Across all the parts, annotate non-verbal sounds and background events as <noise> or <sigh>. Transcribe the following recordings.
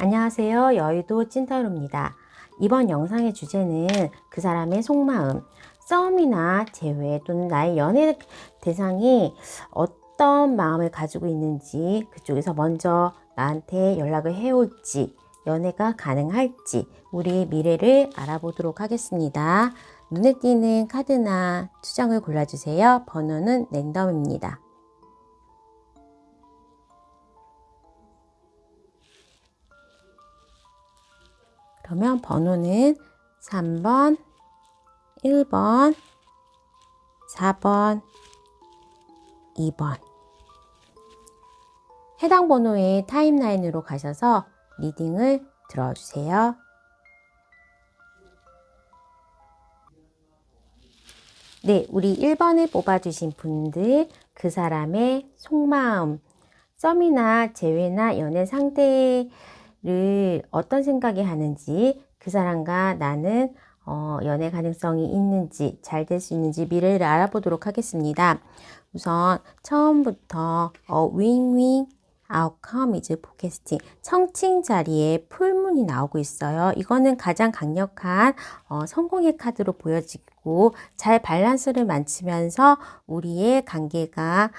안녕하세요. 여의도 찐타로입니다. 이번 영상의 주제는 그 사람의 속마음, 싸움이나 재회 또는 나의 연애 대상이 어떤 마음을 가지고 있는지 그쪽에서 먼저 나한테 연락을 해올지 연애가 가능할지 우리의 미래를 알아보도록 하겠습니다. 눈에 띄는 카드나 투장을 골라주세요. 번호는 랜덤입니다. 그러면 번호는 3번, 1번, 4번, 2번. 해당 번호의 타임라인으로 가셔서 리딩을 들어주세요. 네, 우리 1번을 뽑아주신 분들, 그 사람의 속마음, 썸이나 재회나 연애 상대 를 어떤 생각이 하는지, 그 사람과 나는 어, 연애 가능성이 있는지, 잘 될 수 있는지 미래를 알아보도록 하겠습니다. 우선 처음부터 어, 윙윙 outcome is forecasting 청칭 자리에 풀문이 나오고 있어요. 이거는 가장 강력한 어, 성공의 카드로 보여지고 잘 밸런스를 맞추면서 우리의 관계가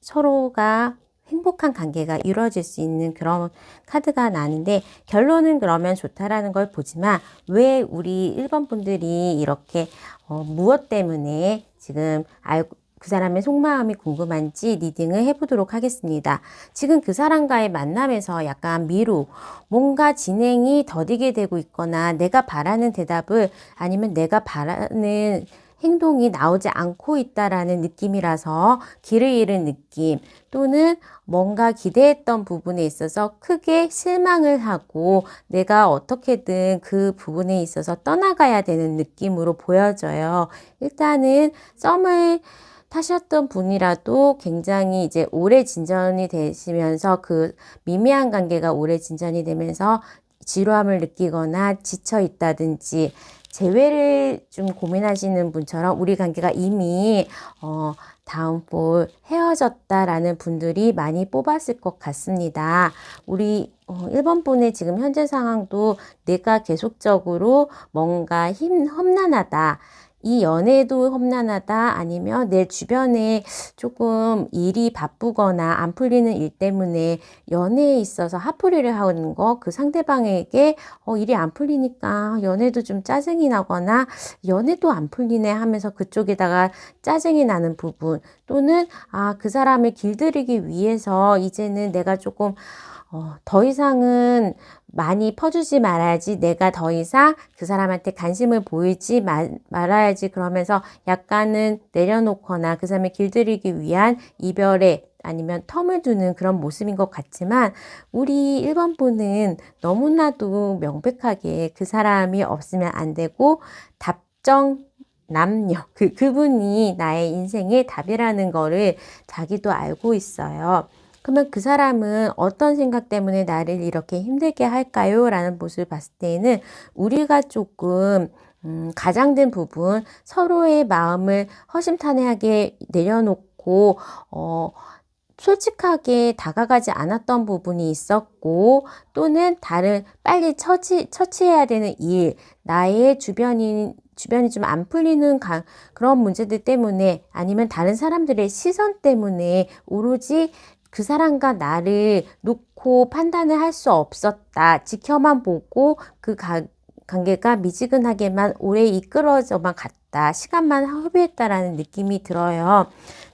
서로가 행복한 관계가 이루어질 수 있는 그런 카드가 나는데 결론은 그러면 좋다라는 걸 보지만 왜 우리 1번 분들이 이렇게 어, 무엇 때문에 지금 알고 그 사람의 속마음이 궁금한지 리딩을 해보도록 하겠습니다. 지금 그 사람과의 만남에서 약간 미루, 뭔가 진행이 더디게 되고 있거나 내가 바라는 대답을 아니면 내가 바라는 행동이 나오지 않고 있다라는 느낌이라서 길을 잃은 느낌 또는 뭔가 기대했던 부분에 있어서 크게 실망을 하고 내가 어떻게든 그 부분에 있어서 떠나가야 되는 느낌으로 보여져요. 일단은 썸을 타셨던 분이라도 굉장히 이제 오래 진전이 되시면서 그 미미한 관계가 오래 진전이 되면서 지루함을 느끼거나 지쳐 있다든지 재회를 좀 고민하시는 분처럼 우리 관계가 이미 어 다음 볼 헤어졌다라는 분들이 많이 뽑았을 것 같습니다. 우리 어, 1번 분의 지금 현재 상황도 내가 계속적으로 뭔가 힘 험난하다. 이 연애도 험난하다 아니면 내 주변에 조금 일이 바쁘거나 안 풀리는 일 때문에 연애에 있어서 화풀이를 하는 거 그 상대방에게 어, 일이 안 풀리니까 연애도 좀 짜증이 나거나 연애도 안 풀리네 하면서 그쪽에다가 짜증이 나는 부분 또는 아 그 사람을 길들이기 위해서 이제는 내가 조금 어, 더 이상은 많이 퍼주지 말아야지 내가 더 이상 그 사람한테 관심을 보이지 마, 말아야지 그러면서 약간은 내려놓거나 그 사람을 길들이기 위한 이별에 아니면 텀을 두는 그런 모습인 것 같지만 우리 1번 분은 너무나도 명백하게 그 사람이 없으면 안 되고 답정 남녀 그 그분이 나의 인생의 답이라는 거를 자기도 알고 있어요. 그러면 그 사람은 어떤 생각 때문에 나를 이렇게 힘들게 할까요? 라는 모습을 봤을 때에는 우리가 조금 음, 가장된 부분, 서로의 마음을 허심탄회하게 내려놓고, 어, 솔직하게 다가가지 않았던 부분이 있었고, 또는 다른 빨리 처치, 처치해야 되는 일, 나의 주변인, 주변이 좀 안 풀리는 가, 그런 문제들 때문에 아니면 다른 사람들의 시선 때문에 오로지 그 사람과 나를 놓고 판단을 할 수 없었다. 지켜만 보고 그 가, 관계가 미지근하게만 오래 이끌어져만 갔다. 시간만 허비했다라는 느낌이 들어요.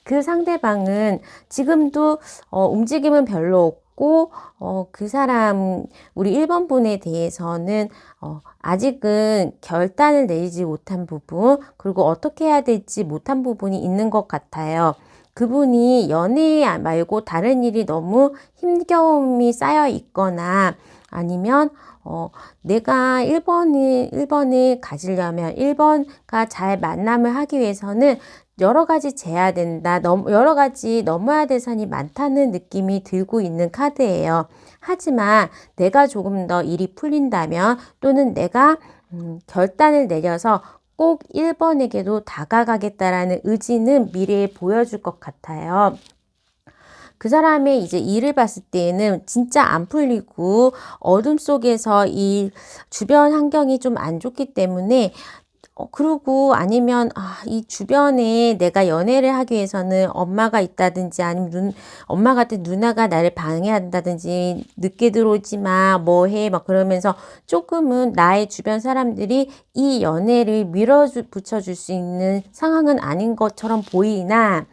그 상대방은 지금도 어, 움직임은 별로 없고 어, 그 사람 우리 1번 분에 대해서는 어, 아직은 결단을 내리지 못한 부분 그리고 어떻게 해야 될지 못한 부분이 있는 것 같아요. 그분이 연애 말고 다른 일이 너무 힘겨움이 쌓여 있거나 아니면 어, 내가 1번을, 1번을 가지려면 1번과 잘 만남을 하기 위해서는 여러 가지 재야 된다. 넘, 여러 가지 넘어야 될 산이 많다는 느낌이 들고 있는 카드예요. 하지만 내가 조금 더 일이 풀린다면 또는 내가 음, 결단을 내려서 꼭 1번에게도 다가가겠다라는 의지는 미래에 보여줄 것 같아요. 그 사람의 이제 일을 봤을 때에는 진짜 안 풀리고 어둠 속에서 이 주변 환경이 좀 안 좋기 때문에 어, 그리고 아니면, 아, 이 주변에 내가 연애를 하기 위해서는 엄마가 있다든지 아니면 눈, 엄마 같은 누나가 나를 방해한다든지 늦게 들어오지 마, 뭐 해, 막 그러면서 조금은 나의 주변 사람들이 이 연애를 밀어붙여 줄 수 있는 상황은 아닌 것처럼 보이나,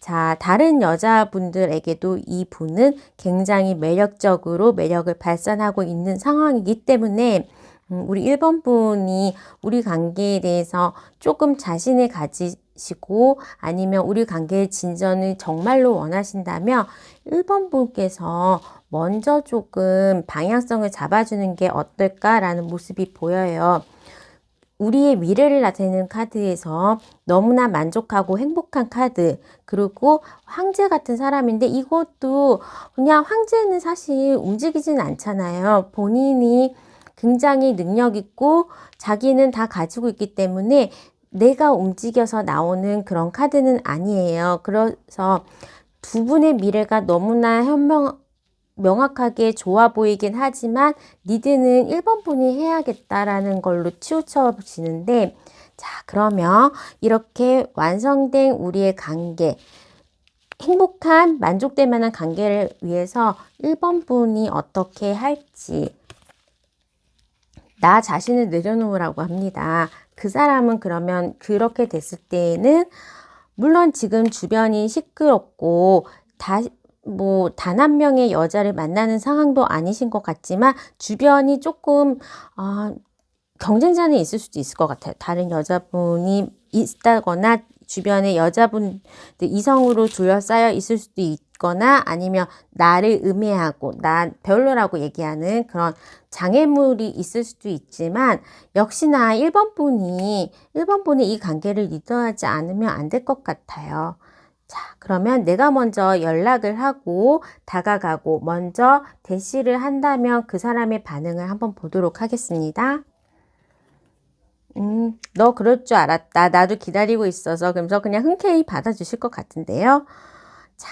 자, 다른 여자분들에게도 이 분은 굉장히 매력적으로 매력을 발산하고 있는 상황이기 때문에 음, 우리 1번 분이 우리 관계에 대해서 조금 자신을 가지시고 아니면 우리 관계의 진전을 정말로 원하신다면 1번 분께서 먼저 조금 방향성을 잡아주는 게 어떨까라는 모습이 보여요. 우리의 미래를 나타내는 카드에서 너무나 만족하고 행복한 카드, 그리고 황제 같은 사람인데 이것도 그냥 황제는 사실 움직이진 않잖아요. 본인이 굉장히 능력 있고 자기는 다 가지고 있기 때문에 내가 움직여서 나오는 그런 카드는 아니에요. 그래서 두 분의 미래가 너무나 현명, 명확하게 좋아 보이긴 하지만 니드는 1번 분이 해야겠다라는 걸로 치우쳐지는데 자 그러면 이렇게 완성된 우리의 관계 행복한 만족될 만한 관계를 위해서 1번 분이 어떻게 할지 나 자신을 내려놓으라고 합니다. 그 사람은 그러면 그렇게 됐을 때에는 물론 지금 주변이 시끄럽고 다 뭐 단 한 명의 여자를 만나는 상황도 아니신 것 같지만 주변이 조금 아, 경쟁자는 있을 수도 있을 것 같아요. 다른 여자분이 있다거나 주변에 여자분 이성으로 둘러싸여 있을 수도 있거나 아니면 나를 음해하고 나 별로라고 얘기하는 그런 장애물이 있을 수도 있지만 역시나 1번 분이 1번 분이 이 관계를 리더하지 않으면 안 될 것 같아요. 자, 그러면 내가 먼저 연락을 하고 다가가고 먼저 대시를 한다면 그 사람의 반응을 한번 보도록 하겠습니다. 음, 너 그럴 줄 알았다. 나도 기다리고 있어서. 그러면서 그냥 흔쾌히 받아주실 것 같은데요. 자,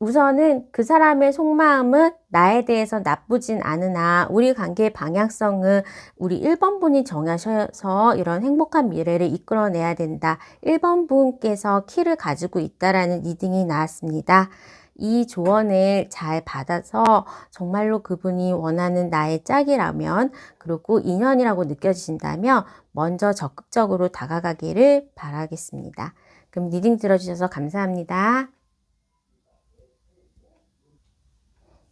우선은 그 사람의 속마음은 나에 대해서 나쁘진 않으나 우리 관계의 방향성은 우리 1번 분이 정하셔서 이런 행복한 미래를 이끌어내야 된다. 1번 분께서 키를 가지고 있다라는 리딩이 나왔습니다. 이 조언을 잘 받아서 정말로 그분이 원하는 나의 짝이라면 그리고 인연이라고 느껴지신다면 먼저 적극적으로 다가가기를 바라겠습니다. 그럼 리딩 들어주셔서 감사합니다.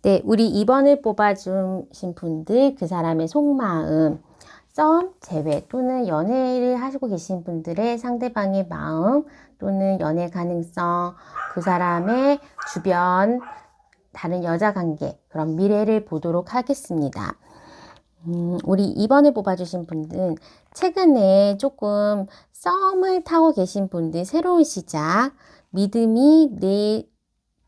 네, 우리 2번을 뽑아주신 분들 그 사람의 속마음 썸, 재회 또는 연애를 하시고 계신 분들의 상대방의 마음 또는 연애 가능성, 그 사람의 주변, 다른 여자 관계, 그런 미래를 보도록 하겠습니다. 음, 우리 2번을 뽑아주신 분들은 최근에 조금 썸을 타고 계신 분들 새로운 시작, 믿음이 내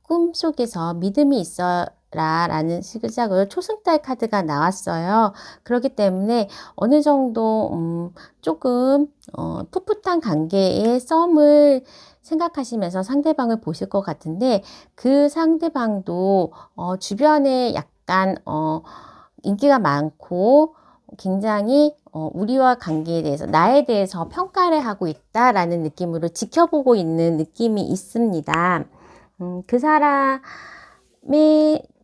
꿈속에서 믿음이 있어 라라는 시작으로 초승달 카드가 나왔어요. 그렇기 때문에 어느 정도 음, 조금 어, 풋풋한 관계의 썸을 생각하시면서 상대방을 보실 것 같은데 그 상대방도 어, 주변에 약간 어, 인기가 많고 굉장히 어, 우리와 관계에 대해서 나에 대해서 평가를 하고 있다라는 느낌으로 지켜보고 있는 느낌이 있습니다. 음, 그 사람의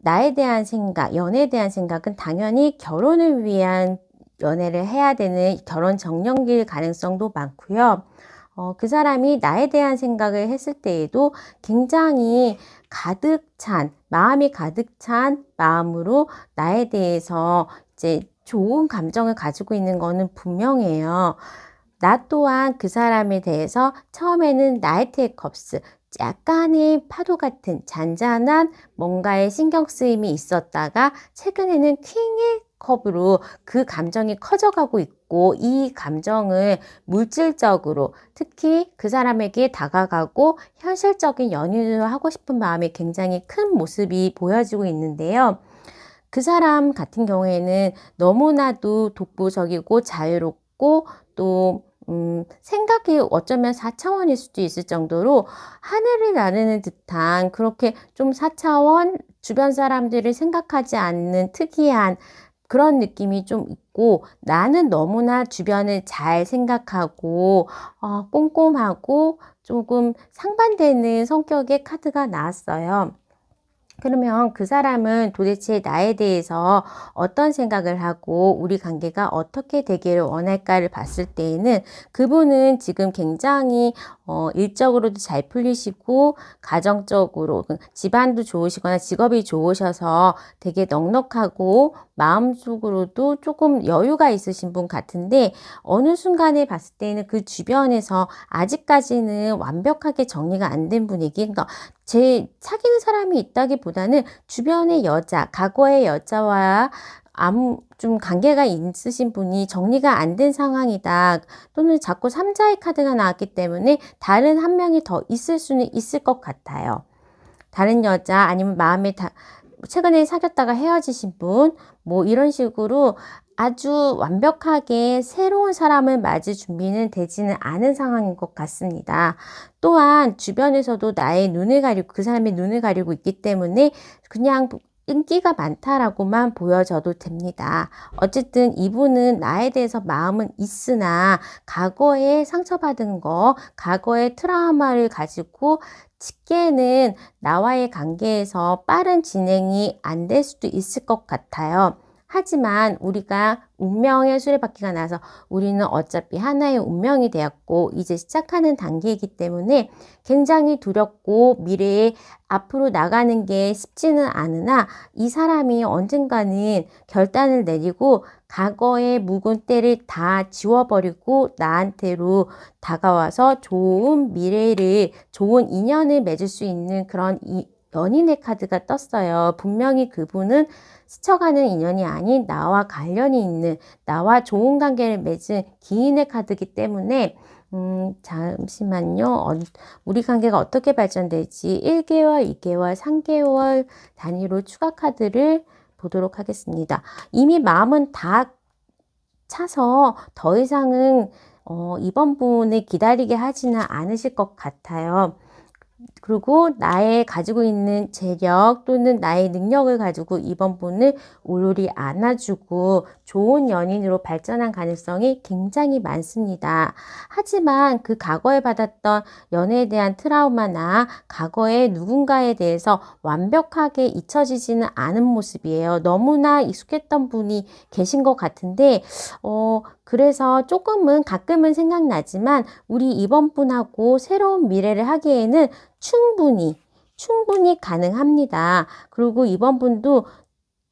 나에 대한 생각, 연애에 대한 생각은 당연히 결혼을 위한 연애를 해야 되는 결혼 정년기일 가능성도 많고요. 어, 그 사람이 나에 대한 생각을 했을 때에도 굉장히 가득 찬, 마음이 가득 찬 마음으로 나에 대해서 이제 좋은 감정을 가지고 있는 거는 분명해요. 나 또한 그 사람에 대해서 처음에는 나이트의 컵스, 약간의 파도 같은 잔잔한 뭔가의 신경 쓰임이 있었다가 최근에는 킹의 컵으로 그 감정이 커져가고 있고 이 감정을 물질적으로 특히 그 사람에게 다가가고 현실적인 연유를 하고 싶은 마음이 굉장히 큰 모습이 보여지고 있는데요. 그 사람 같은 경우에는 너무나도 독보적이고 자유롭고 또 음, 생각이 어쩌면 4차원일 수도 있을 정도로 하늘을 나르는 듯한 그렇게 좀 4차원 주변 사람들을 생각하지 않는 특이한 그런 느낌이 좀 있고 나는 너무나 주변을 잘 생각하고 어, 꼼꼼하고 조금 상반되는 성격의 카드가 나왔어요. 그러면 그 사람은 도대체 나에 대해서 어떤 생각을 하고 우리 관계가 어떻게 되기를 원할까를 봤을 때에는 그분은 지금 굉장히 어, 일적으로도 잘 풀리시고 가정적으로 그 집안도 좋으시거나 직업이 좋으셔서 되게 넉넉하고 마음속으로도 조금 여유가 있으신 분 같은데 어느 순간에 봤을 때는 그 주변에서 아직까지는 완벽하게 정리가 안 된 분위기 그러니까 제 사귀는 사람이 있다기보다는 주변의 여자, 과거의 여자와 아무 좀 관계가 있으신 분이 정리가 안 된 상황이다. 또는 자꾸 삼자의 카드가 나왔기 때문에 다른 한 명이 더 있을 수는 있을 것 같아요. 다른 여자 아니면 마음에 다 최근에 사귀었다가 헤어지신 분, 뭐 이런 식으로 아주 완벽하게 새로운 사람을 맞을 준비는 되지는 않은 상황인 것 같습니다. 또한 주변에서도 나의 눈을 가리고 그 사람의 눈을 가리고 있기 때문에 그냥 인기가 많다라고만 보여져도 됩니다. 어쨌든 이분은 나에 대해서 마음은 있으나 과거에 상처받은 거, 과거의 트라우마를 가지고 직계는 나와의 관계에서 빠른 진행이 안 될 수도 있을 것 같아요. 하지만 우리가 운명의 수레바퀴가 나서 우리는 어차피 하나의 운명이 되었고 이제 시작하는 단계이기 때문에 굉장히 두렵고 미래에 앞으로 나가는 게 쉽지는 않으나 이 사람이 언젠가는 결단을 내리고 과거의 묵은 때를 다 지워버리고 나한테로 다가와서 좋은 미래를 좋은 인연을 맺을 수 있는 그런 이 연인의 카드가 떴어요. 분명히 그분은 스쳐가는 인연이 아닌 나와 관련이 있는 나와 좋은 관계를 맺은 기인의 카드이기 때문에 음, 잠시만요. 우리 관계가 어떻게 발전될지 1개월, 2개월, 3개월 단위로 추가 카드를 보도록 하겠습니다. 이미 마음은 다 차서 더 이상은 어, 이번 분을 기다리게 하지는 않으실 것 같아요. 그리고 나의 가지고 있는 재력 또는 나의 능력을 가지고 이번 분을 올올이 안아주고 좋은 연인으로 발전한 가능성이 굉장히 많습니다. 하지만 그 과거에 받았던 연애에 대한 트라우마나 과거의 누군가에 대해서 완벽하게 잊혀지지는 않은 모습이에요. 너무나 익숙했던 분이 계신 것 같은데, 어, 그래서 조금은 가끔은 생각나지만 우리 이번 분하고 새로운 미래를 하기에는 충분히 충분히 가능합니다. 그리고 이번 분도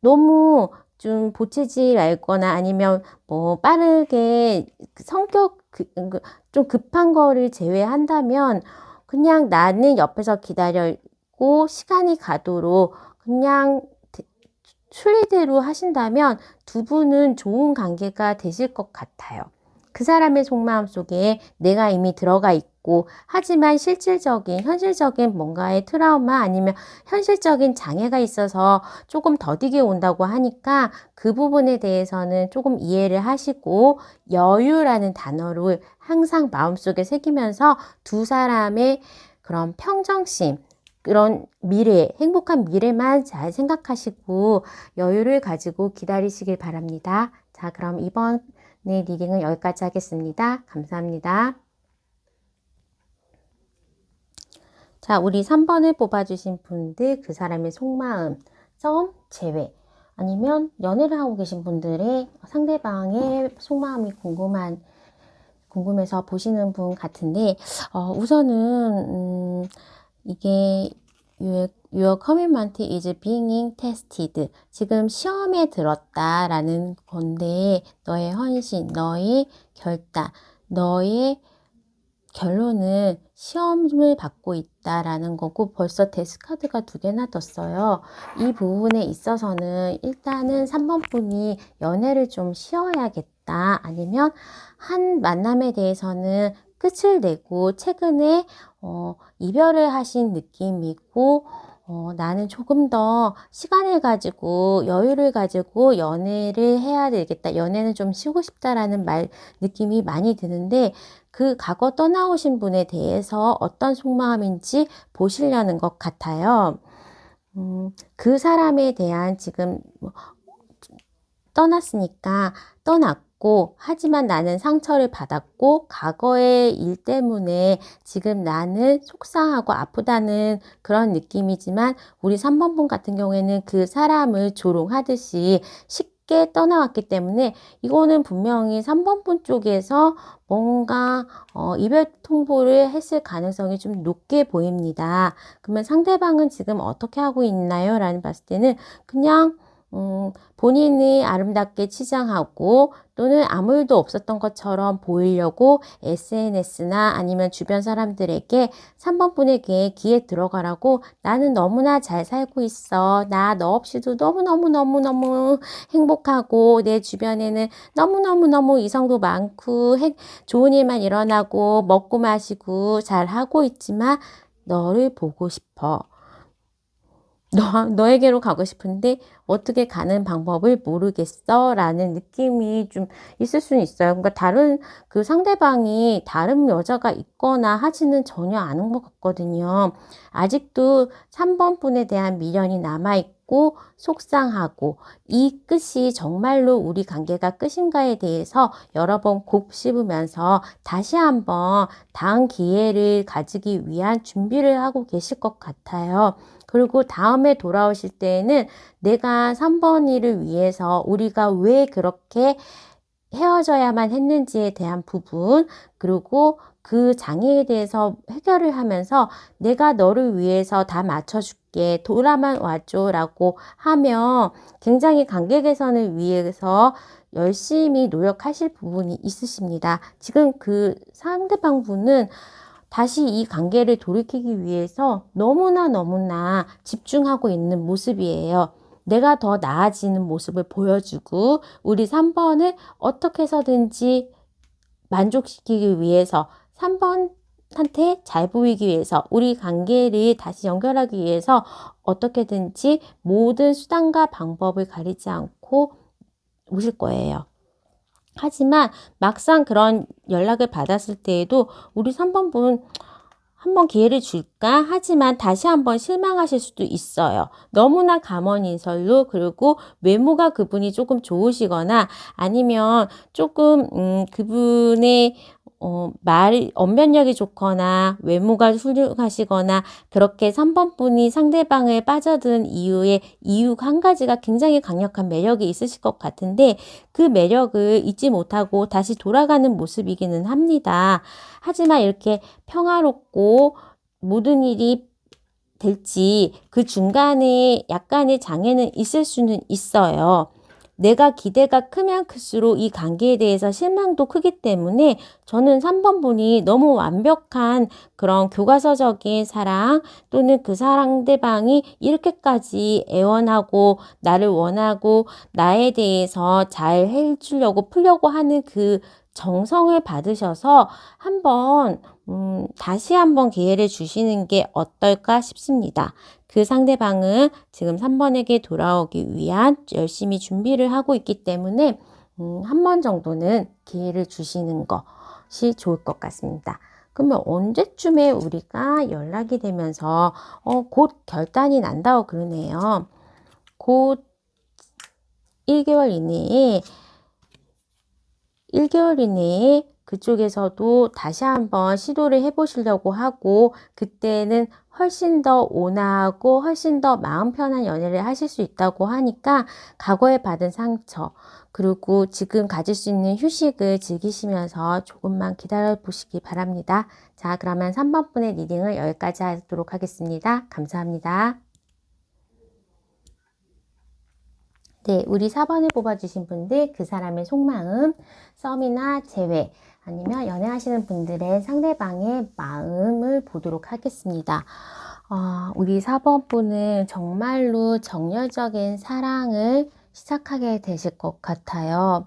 너무 좀 보채지 말거나 아니면 뭐 빠르게 성격 그, 그, 좀 급한 거를 제외한다면 그냥 나는 옆에서 기다리고 시간이 가도록 그냥 순리대로 하신다면 두 분은 좋은 관계가 되실 것 같아요. 그 사람의 속마음 속에 내가 이미 들어가 있고, 하지만 실질적인, 현실적인 뭔가의 트라우마 아니면 현실적인 장애가 있어서 조금 더디게 온다고 하니까 그 부분에 대해서는 조금 이해를 하시고, 여유라는 단어를 항상 마음속에 새기면서 두 사람의 그런 평정심, 그런 미래, 행복한 미래만 잘 생각하시고 여유를 가지고 기다리시길 바랍니다. 자, 그럼 이번에 리딩은 여기까지 하겠습니다. 감사합니다. 자, 우리 3번을 뽑아주신 분들, 그 사람의 속마음, 썸, 제외, 아니면 연애를 하고 계신 분들의 상대방의 속마음이 궁금한, 궁금해서 보시는 분 같은데, 어, 우선은, 음, 이게 your, your commitment is being tested. 지금 시험에 들었다 라는 건데 너의 헌신, 너의 결단, 너의 결론은 시험을 받고 있다라는 거고 벌써 데스카드가 두 개나 떴어요. 이 부분에 있어서는 일단은 3번 분이 연애를 좀 쉬어야겠다. 아니면 한 만남에 대해서는 끝을 내고 최근에 어, 이별을 하신 느낌이고 어, 나는 조금 더 시간을 가지고 여유를 가지고 연애를 해야 되겠다. 연애는 좀 쉬고 싶다라는 말 느낌이 많이 드는데 그 과거 떠나오신 분에 대해서 어떤 속마음인지 보시려는 것 같아요. 음, 그 사람에 대한 지금 뭐 떠났으니까 떠났고, 하지만 나는 상처를 받았고, 과거의 일 때문에 지금 나는 속상하고 아프다는 그런 느낌이지만, 우리 3번 분 같은 경우에는 그 사람을 조롱하듯이 쉽게 떠나왔기 때문에, 이거는 분명히 3번 분 쪽에서 뭔가 어, 이별 통보를 했을 가능성이 좀 높게 보입니다. 그러면 상대방은 지금 어떻게 하고 있나요? 라는 봤을 때는 그냥 음, 본인이 아름답게 치장하고 또는 아무 일도 없었던 것처럼 보이려고 SNS나 아니면 주변 사람들에게 3번 분에게 귀에 들어가라고 나는 너무나 잘 살고 있어. 나 너 없이도 너무너무너무너무 행복하고 내 주변에는 너무너무너무 이성도 많고 해- 좋은 일만 일어나고 먹고 마시고 잘 하고 있지만 너를 보고 싶어. 너, 너에게로 가고 싶은데 어떻게 가는 방법을 모르겠어 라는 느낌이 좀 있을 수는 있어요. 그러니까 다른 그 상대방이 다른 여자가 있거나 하지는 전혀 않은 것 같거든요. 아직도 3번 분에 대한 미련이 남아있고 속상하고 이 끝이 정말로 우리 관계가 끝인가에 대해서 여러 번 곱씹으면서 다시 한번 다음 기회를 가지기 위한 준비를 하고 계실 것 같아요. 그리고 다음에 돌아오실 때에는 내가 3번이를 위해서 우리가 왜 그렇게 헤어져야만 했는지에 대한 부분, 그리고 그 장애에 대해서 해결을 하면서 내가 너를 위해서 다 맞춰줄게. 돌아만 와줘. 라고 하면 굉장히 관계 개선을 위해서 열심히 노력하실 부분이 있으십니다. 지금 그 상대방 분은 다시 이 관계를 돌이키기 위해서 너무나 너무나 집중하고 있는 모습이에요. 내가 더 나아지는 모습을 보여주고 우리 3번을 어떻게 해서든지 만족시키기 위해서 3번한테 잘 보이기 위해서 우리 관계를 다시 연결하기 위해서 어떻게든지 모든 수단과 방법을 가리지 않고 오실 거예요. 하지만 막상 그런 연락을 받았을 때에도 우리 3번 분 한번 기회를 줄까? 하지만 다시 한번 실망하실 수도 있어요. 너무나 감언인설로 그리고 외모가 그분이 조금 좋으시거나 아니면 조금 음, 그분의 어, 말, 언변력이 좋거나 외모가 훌륭하시거나 그렇게 3번 분이 상대방을 빠져든 이유의 이유 한 가지가 굉장히 강력한 매력이 있으실 것 같은데 그 매력을 잊지 못하고 다시 돌아가는 모습이기는 합니다. 하지만 이렇게 평화롭고 모든 일이 될지 그 중간에 약간의 장애는 있을 수는 있어요. 내가 기대가 크면 클수록 이 관계에 대해서 실망도 크기 때문에 저는 3번 분이 너무 완벽한 그런 교과서적인 사랑 또는 그 상대방이 이렇게까지 애원하고 나를 원하고 나에 대해서 잘 해주려고 풀려고 하는 그 정성을 받으셔서 한번 음, 다시 한번 기회를 주시는 게 어떨까 싶습니다. 그 상대방은 지금 3번에게 돌아오기 위한 열심히 준비를 하고 있기 때문에 음, 한 번 정도는 기회를 주시는 것이 좋을 것 같습니다. 그러면 언제쯤에 우리가 연락이 되면서 어, 곧 결단이 난다고 그러네요. 곧 1개월 이내에 1개월 이내에 그쪽에서도 다시 한번 시도를 해보시려고 하고 그때는 훨씬 더 온화하고 훨씬 더 마음 편한 연애를 하실 수 있다고 하니까 과거에 받은 상처 그리고 지금 가질 수 있는 휴식을 즐기시면서 조금만 기다려 보시기 바랍니다. 자 그러면 3번 분의 리딩을 여기까지 하도록 하겠습니다. 감사합니다. 네, 우리 4번을 뽑아주신 분들 그 사람의 속마음, 썸이나 재회, 아니면 연애하시는 분들의 상대방의 마음을 보도록 하겠습니다. 어, 우리 4번 분은 정말로 정열적인 사랑을 시작하게 되실 것 같아요.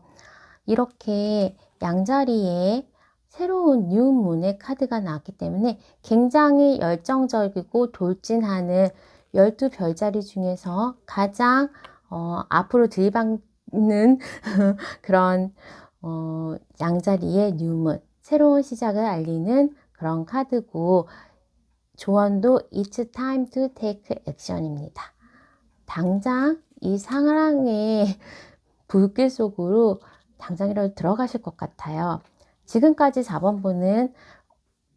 이렇게 양자리에 새로운 뉴문의 카드가 나왔기 때문에 굉장히 열정적이고 돌진하는 12 별자리 중에서 가장 어, 앞으로 들이박는 <laughs> 그런 어, 양자리의 뉴문, 새로운 시작을 알리는 그런 카드고 조언도 It's time to take action입니다. 당장 이 사랑의 <laughs> 불길 속으로 당장이라도 들어가실 것 같아요. 지금까지 4번 분은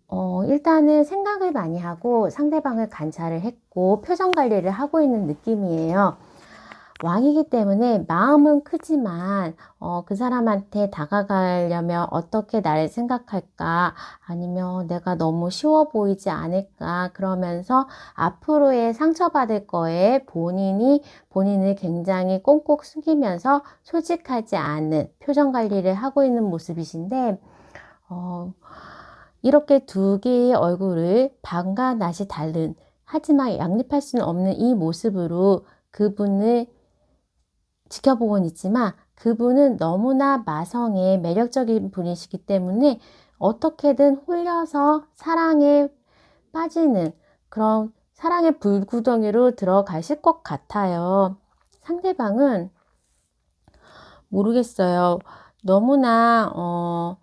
어, 일단은 생각을 많이 하고 상대방을 관찰을 했고 표정 관리를 하고 있는 느낌이에요. 왕이기 때문에 마음은 크지만 어, 그 사람한테 다가가려면 어떻게 나를 생각할까? 아니면 내가 너무 쉬워 보이지 않을까? 그러면서 앞으로의 상처받을 거에 본인이 본인을 굉장히 꽁꽁 숨기면서 솔직하지 않은 표정 관리를 하고 있는 모습이신데 어, 이렇게 두 개의 얼굴을 반과 낯이 다른 하지만 양립할 수는 없는 이 모습으로 그분을 지켜보곤 있지만 그분은 너무나 마성의 매력적인 분이시기 때문에 어떻게든 홀려서 사랑에 빠지는 그런 사랑의 불구덩이로 들어가실 것 같아요. 상대방은 모르겠어요. 너무나 어,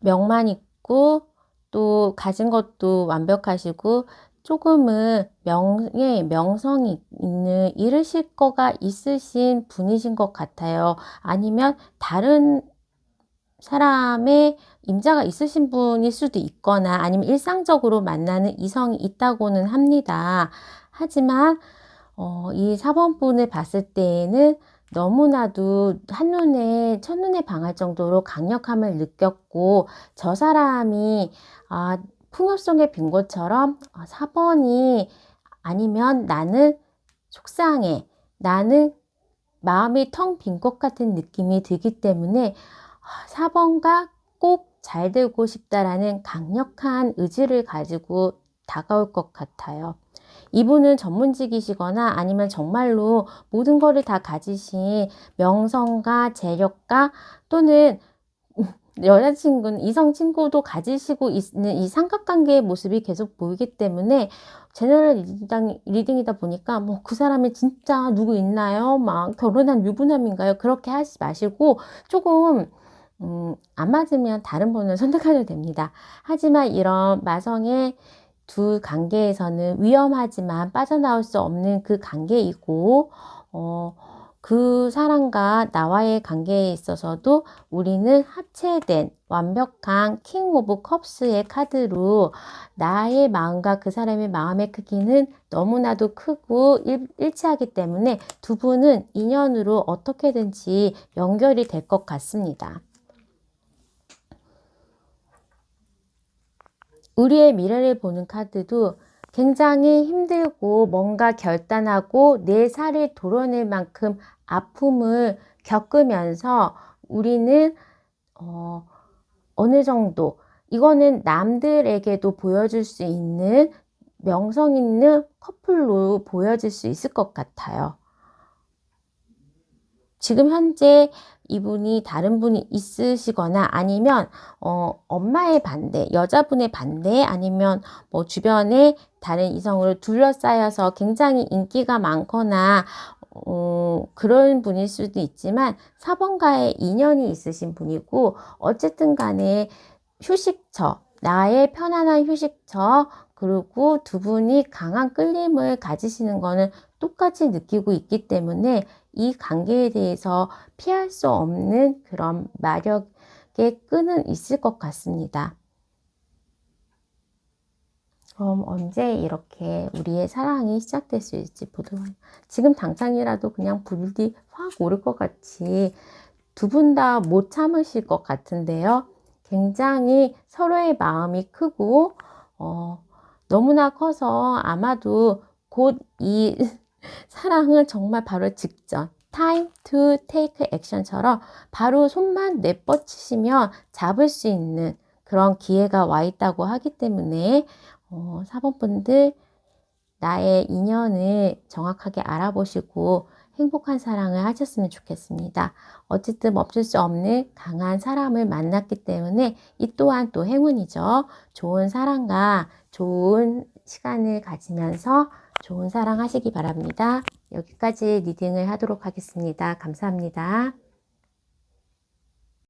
명만 있고 또 가진 것도 완벽하시고 조금은 명예, 명성이 있는 이르실 거가 있으신 분이신 것 같아요. 아니면 다른 사람의 임자가 있으신 분일 수도 있거나 아니면 일상적으로 만나는 이성이 있다고는 합니다. 하지만 어, 이 4번 분을 봤을 때에는 너무나도 한눈에 첫눈에 반할 정도로 강력함을 느꼈고 저 사람이 아, 풍요성에 빈 것처럼 4번이 아니면 나는 속상해. 나는 마음이 텅 빈 것 같은 느낌이 들기 때문에 4번과 꼭 잘 되고 싶다라는 강력한 의지를 가지고 다가올 것 같아요. 이분은 전문직이시거나 아니면 정말로 모든 거를 다 가지신 명성과 재력가 또는 여자친구는 이성 친구도 가지시고 있는 이 삼각관계의 모습이 계속 보이기 때문에 제너럴 리딩, 리딩이다 보니까 뭐 그 사람이 진짜 누구 있나요? 막 결혼한 유부남인가요? 그렇게 하지 마시고 조금 음, 안 맞으면 다른 분을 <laughs> 선택하셔도 됩니다. 하지만 이런 마성의 두 관계에서는 위험하지만 빠져나올 수 없는 그 관계이고 어, 그 사람과 나와의 관계에 있어서도 우리는 합체된 완벽한 킹 오브 컵스의 카드로 나의 마음과 그 사람의 마음의 크기는 너무나도 크고 일, 일치하기 때문에 두 분은 인연으로 어떻게든지 연결이 될 것 같습니다. 우리의 미래를 보는 카드도 굉장히 힘들고 뭔가 결단하고 내 살을 도려낼 만큼 아픔을 겪으면서 우리는 어, 어느 정도 이거는 남들에게도 보여줄 수 있는 명성 있는 커플로 보여질 수 있을 것 같아요. 지금 현재 이분이 다른 분이 있으시거나 아니면 어, 엄마의 반대, 여자분의 반대 아니면 뭐 주변에 다른 이성으로 둘러싸여서 굉장히 인기가 많거나 어, 그런 분일 수도 있지만 4번과의 인연이 있으신 분이고 어쨌든 간에 휴식처, 나의 편안한 휴식처 그리고 두 분이 강한 끌림을 가지시는 거는 똑같이 느끼고 있기 때문에 이 관계에 대해서 피할 수 없는 그런 마력의 끈은 있을 것 같습니다. 그럼 언제 이렇게 우리의 사랑이 시작될 수 있을지 보도록 지금 당장이라도 그냥 불이 확 오를 것 같이 두 분 다 못 참으실 것 같은데요. 굉장히 서로의 마음이 크고 어, 너무나 커서 아마도 곧이 사랑은 정말 바로 직전 time to take action처럼 바로 손만 내뻗치시면 잡을 수 있는 그런 기회가 와 있다고 하기 때문에 어, 4번 분들 나의 인연을 정확하게 알아보시고 행복한 사랑을 하셨으면 좋겠습니다. 어쨌든 멈출 수 없는 강한 사람을 만났기 때문에 이 또한 또 행운이죠. 좋은 사랑과 좋은 시간을 가지면서 좋은 사랑 하시기 바랍니다. 여기까지 리딩을 하도록 하겠습니다. 감사합니다.